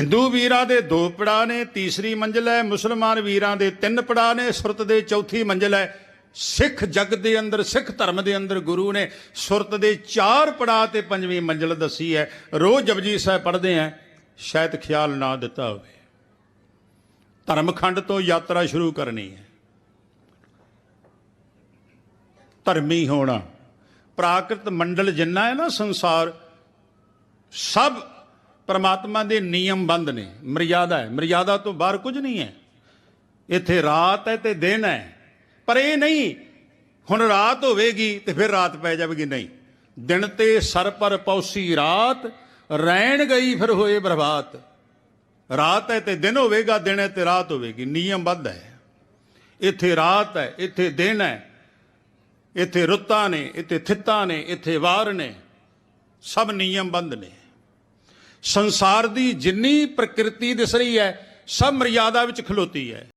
ਹਿੰਦੂ ਵੀਰਾਂ ਦੇ ਦੋ ਪੜਾਅ ਨੇ, ਤੀਸਰੀ ਮੰਜ਼ਲ ਹੈ, ਮੁਸਲਮਾਨ ਵੀਰਾਂ ਦੇ ਤਿੰਨ ਪੜਾਅ ਨੇ, ਸੁਰਤ ਦੇ ਚੌਥੀ ਮੰਜ਼ਲ ਹੈ। ਸਿੱਖ ਜਗ ਦੇ ਅੰਦਰ, ਸਿੱਖ ਧਰਮ ਦੇ ਅੰਦਰ ਗੁਰੂ ਨੇ ਸੁਰਤ ਦੇ ਚਾਰ ਪੜਾਅ ਤੇ ਪੰਜਵੀਂ ਮੰਜ਼ਲ ਦੱਸੀ ਹੈ। ਰੋਜ਼ ਜਪਜੀ ਸਾਹਿਬ ਪੜ੍ਹਦੇ ਆ, ਸ਼ਾਇਦ ਖਿਆਲ ਨਾ ਦਿੱਤਾ ਹੋਵੇ। ਧਰਮਖੰਡ ਤੋਂ ਯਾਤਰਾ ਸ਼ੁਰੂ ਕਰਨੀ ਹੈ। ਧਰਮੀ ਹੋਣਾ। ਪ੍ਰਾਕ੍ਰਿਤ ਮੰਡਲ ਜਿੰਨਾ ਹੈ ਨਾ ਸੰਸਾਰ, ਸਭ ਪਰਮਾਤਮਾ ਦੇ ਨਿਯਮਬੰਦ ਨੇ, ਮਰਿਆਦਾ ਹੈ। ਮਰਿਆਦਾ ਤੋਂ ਬਾਹਰ ਕੁਝ ਨਹੀਂ ਹੈ। ਇੱਥੇ ਰਾਤ ਹੈ ਤੇ ਦਿਨ ਹੈ। ਪਰ ਇਹ ਨਹੀਂ, ਹੁਣ ਰਾਤ ਹੋਵੇਗੀ ਤੇ ਫਿਰ ਰਾਤ ਪੈ ਜਾਵੇਗੀ, ਨਹੀਂ। ਦਿਨ ਤੇ ਸਰ ਪਰ ਪੌਸੀ ਰਾਤ, ਰਹਿਣ ਗਈ ਫਿਰ ਹੋਏ ਬਰਬਾਦ ਰਾਤ ਹੈ ਤੇ ਦਿਨ ਹੋਵੇਗਾ, ਦਿਨ ਹੈ ਤੇ ਰਾਤ ਹੋਵੇਗੀ, ਨਿਯਮ ਨਿਯਮਬੱਧ ਹੈ। ਇੱਥੇ ਰਾਤ ਹੈ, ਇੱਥੇ ਦਿਨ ਹੈ। ਇੱਥੇ ਰੁੱਤਾਂ ਨੇ, ਇੱਥੇ ਥਿੱਤਾਂ ਨੇ, ਇੱਥੇ ਵਾਰ ਨੇ। ਸਭ ਨਿਯਮਬੰਧ ਨੇ। ਸੰਸਾਰ ਦੀ ਜਿੰਨੀ ਪ੍ਰਕਿਰਤੀ ਦਿਸ ਰਹੀ ਹੈ ਸਭ ਮਰਿਆਦਾ ਵਿੱਚ ਖਲੋਤੀ ਹੈ।